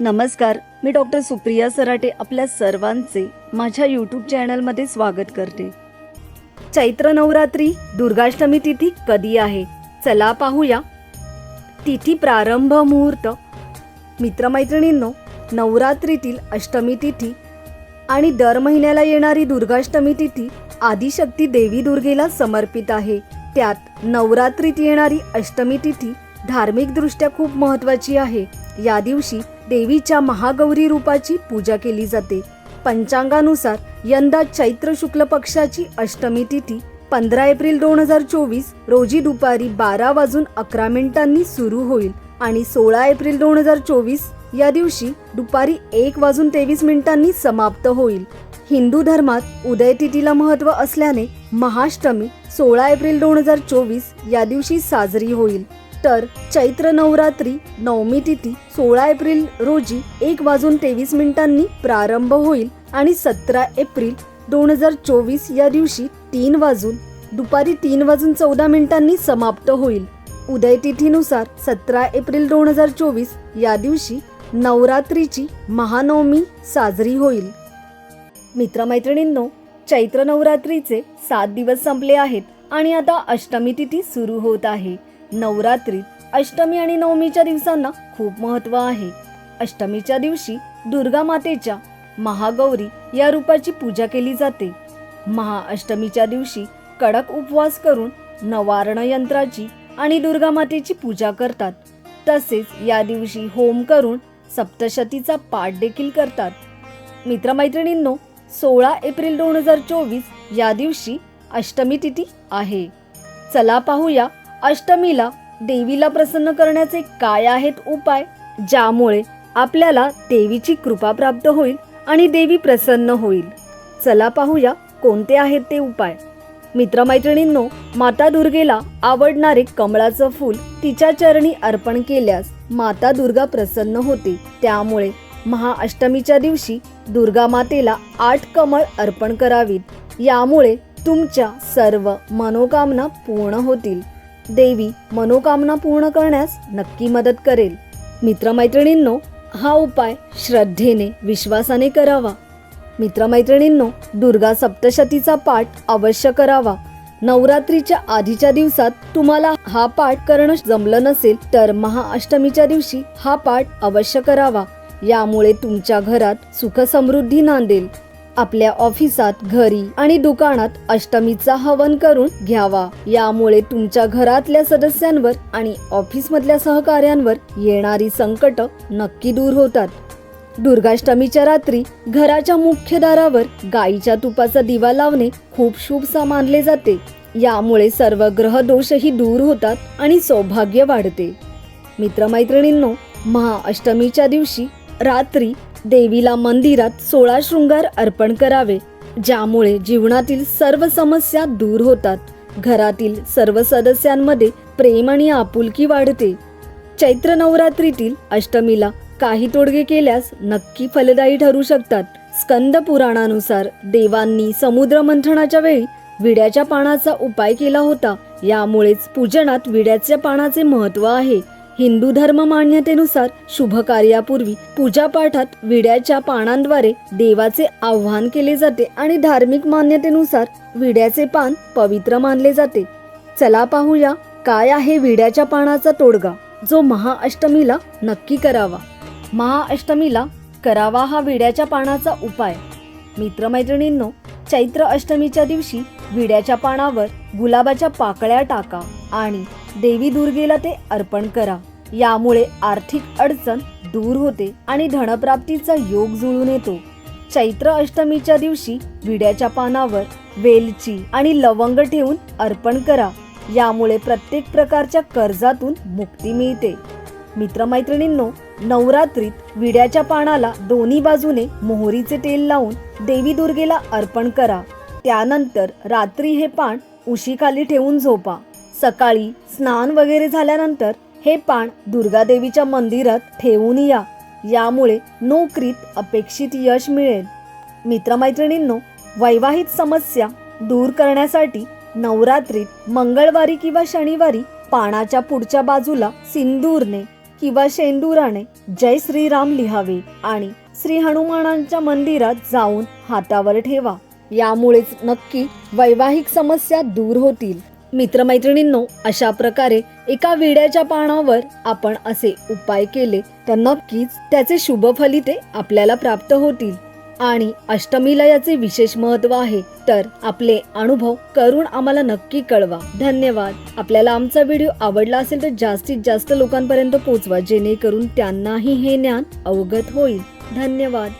नमस्कार मी डॉक्टर सुप्रिया सराटे आपल्या सर्वांचे माझ्या यूट्यूब चॅनलमध्ये स्वागत करते. चैत्र नवरात्री दुर्गाष्टमी तिथी कधी आहे? चला पाहूया. तिथी प्रारंभ मुहूर्त. मित्रमैत्रिणींनो नवरात्रीतील अष्टमी तिथी आणि दर महिन्याला येणारी दुर्गाष्टमी तिथी आदिशक्ती देवी दुर्गेला समर्पित आहे. त्यात नवरात्रीत येणारी अष्टमी तिथी धार्मिकदृष्ट्या खूप महत्त्वाची आहे. या दिवशी देवीच्या महागौरी रूपाची पूजा केली जाते. पंचांगानुसार यंदा चैत्र शुक्ल पक्षाची अष्टमी तिथी पंधरा एप्रिल दोन हजार चोवीस रोजी दुपारी बारा वाजून अकरा मिनिटांनी सुरू होईल आणि सोळा एप्रिल दोन हजार चोवीस या दिवशी दुपारी एक वाजून तेवीस मिनिटांनी समाप्त होईल. हिंदू धर्मात उदय तिथीला महत्त्व असल्याने महाष्टमी सोळा एप्रिल दोन हजार चोवीस या दिवशी साजरी होईल. तर चैत्र नवरात्री नवमी तिथी सोळा एप्रिल रोजी एक वाजून तेवीस मिनिटांनी प्रारंभ होईल आणि सतरा एप्रिल दोन हजार चोवीस या दिवशी तीन वाजून दुपारी तीन वाजून चौदा मिनिटांनी समाप्त होईल. उदय तिथीनुसार सतरा एप्रिल दोन हजार चोवीस या दिवशी नवरात्रीची महानवमी साजरी होईल. मित्रमैत्रिणींनो चैत्र नवरात्रीचे सात दिवस संपले आहेत आणि आता अष्टमी तिथी सुरू होत आहे. नवरात्रीत अष्टमी आणि नवमीच्या दिवसांना खूप महत्त्व आहे. अष्टमीच्या दिवशी दुर्गा मातेच्या महागौरी या रूपाची पूजा केली जाते. महाअष्टमीच्या दिवशी कडक उपवास करून नवारण यंत्राची आणि दुर्गा मातेची पूजा करतात. तसेच या दिवशी होम करून सप्तशतीचा पाठ देखील करतात. मित्रमैत्रिणींनो सोळा एप्रिल दोन हजार चोवीस या दिवशी अष्टमी तिथी आहे. चला पाहूया अष्टमीला देवीला प्रसन्न करण्याचे काय आहेत उपाय? ज्यामुळे आपल्याला देवीची कृपा प्राप्त होईल आणि देवी प्रसन्न होईल. चला पाहूया कोणते आहेत ते उपाय. मित्रमैत्रिणींनो माता दुर्गेला आवडणारे कमळाचं फूल तिच्या चरणी अर्पण केल्यास माता दुर्गा प्रसन्न होते. त्यामुळे महाअष्टमीच्या दिवशी दुर्गा मातेला आठ कमळ अर्पण करावीत. यामुळे तुमच्या सर्व मनोकामना पूर्ण होतील. देवी मनोकामना पूर्ण करण्यास नक्की मदत करेल. मित्रमैत्रिणींनो हा उपाय श्रद्धेने विश्वासाने करावा. मित्रमैत्रिणींनो दुर्गा सप्तशतीचा पाठ अवश्य करावा. नवरात्रीच्या आधीच्या दिवसात तुम्हाला हा पाठ करणं जमलं नसेल तर महाअष्टमीच्या दिवशी हा पाठ अवश्य करावा. यामुळे तुमच्या घरात सुखसमृद्धी नांदेल. आपल्या ऑफिसात घरी आणि दुकानात अष्टमीचा हवन करून घ्यावा. यामुळे तुमच्या घरातल्या सदस्यांवर आणि ऑफिसमधल्या सहकाऱ्यांवर येणारी संकट नक्की दूर होतात. दुर्गाष्टमीच्या रात्री घराच्या मुख्य दारावर गाईच्या तुपाचा दिवा लावणे खूप शुभ मानले जाते. यामुळे सर्व ग्रह दोषही दूर होतात आणि सौभाग्य वाढते. मित्रमैत्रिणींनो महाअष्टमीच्या दिवशी रात्री देवीला मंदिरात सोळा शृंगार अर्पण करावे ज्यामुळे जीवनातील सर्व समस्या दूर होतात. घरातील सर्व सदस्यांमध्ये प्रेम आणि आपुलकी वाढते. चैत्र नवरात्रीतील अष्टमीला काही तोडगे केल्यास नक्की फलदायी ठरू शकतात. स्कंद पुराणानुसार देवांनी समुद्र मंथनाच्या वेळी विड्याच्या पानाचा उपाय केला होता. यामुळेच पूजनात विड्याच्या पानाचे महत्त्व आहे. हिंदू धर्म मान्यतेनुसार शुभ कार्यापूर्वी पूजा पाठात विड्याच्या पानांद्वारे देवाचे आव्हान केले जाते आणि धार्मिक मान्यतेनुसार विड्याचे पान पवित्र मानले जाते. चला पाहूया काय आहे विड्याच्या पानाचा तोडगा जो महाअष्टमीला नक्की करावा. महाअष्टमीला करावा हा विड्याच्या पानाचा उपाय. मित्रमैत्रिणींनो चैत्र अष्टमीच्या दिवशी विड्याच्या पानावर गुलाबाच्या पाकळ्या टाका. आणि देवी दुर्गेला ते अर्पण करा. यामुळे आर्थिक अडचण दूर होते आणि धनप्राप्तीचा योग जुळून येतो. चैत्र अष्टमीच्या दिवशी विड्याच्या पानावर वेलची आणि लवंग ठेवून अर्पण करा. यामुळे प्रत्येक प्रकारच्या कर्जातून मुक्ती मिळते. मित्रमैत्रिणींनो नवरात्रीत विड्याच्या पानाला दोन्ही बाजूने मोहरीचे तेल लावून देवी दुर्गेला अर्पण करा. त्यानंतर रात्री हे पान उशीखाली ठेवून झोपा. सकाळी स्नान वगैरे झाल्यानंतर हे पान दुर्गादेवीच्या मंदिरात ठेवून या. यामुळे नोकरीत अपेक्षित यश मिळेल. मित्रमैत्रिणींनो वैवाहिक समस्या दूर करण्यासाठी नवरात्रीत मंगळवारी किंवा शनिवारी पानाच्या पुढच्या बाजूला सिंदूरने किंवा शेंदुराने जय श्रीराम लिहावे आणि श्री हनुमानांच्या मंदिरात जाऊन हातावर ठेवा. यामुळेच नक्की वैवाहिक समस्या दूर होतील. मित्रमैत्रिणींनो अशा प्रकारे एका विड्याच्या पानावर आपण असे उपाय केले तर नक्कीच त्याचे शुभ फलिते आपल्याला प्राप्त होतील. आणि अष्टमीला याचे विशेष महत्त्व आहे तर आपले अनुभव करून आम्हाला नक्की कळवा. धन्यवाद. आपल्याला आमचा व्हिडिओ आवडला असेल तर जास्तीत जास्त लोकांपर्यंत पोहोचवा जेणेकरून त्यांनाही हे ज्ञान अवगत होईल. धन्यवाद.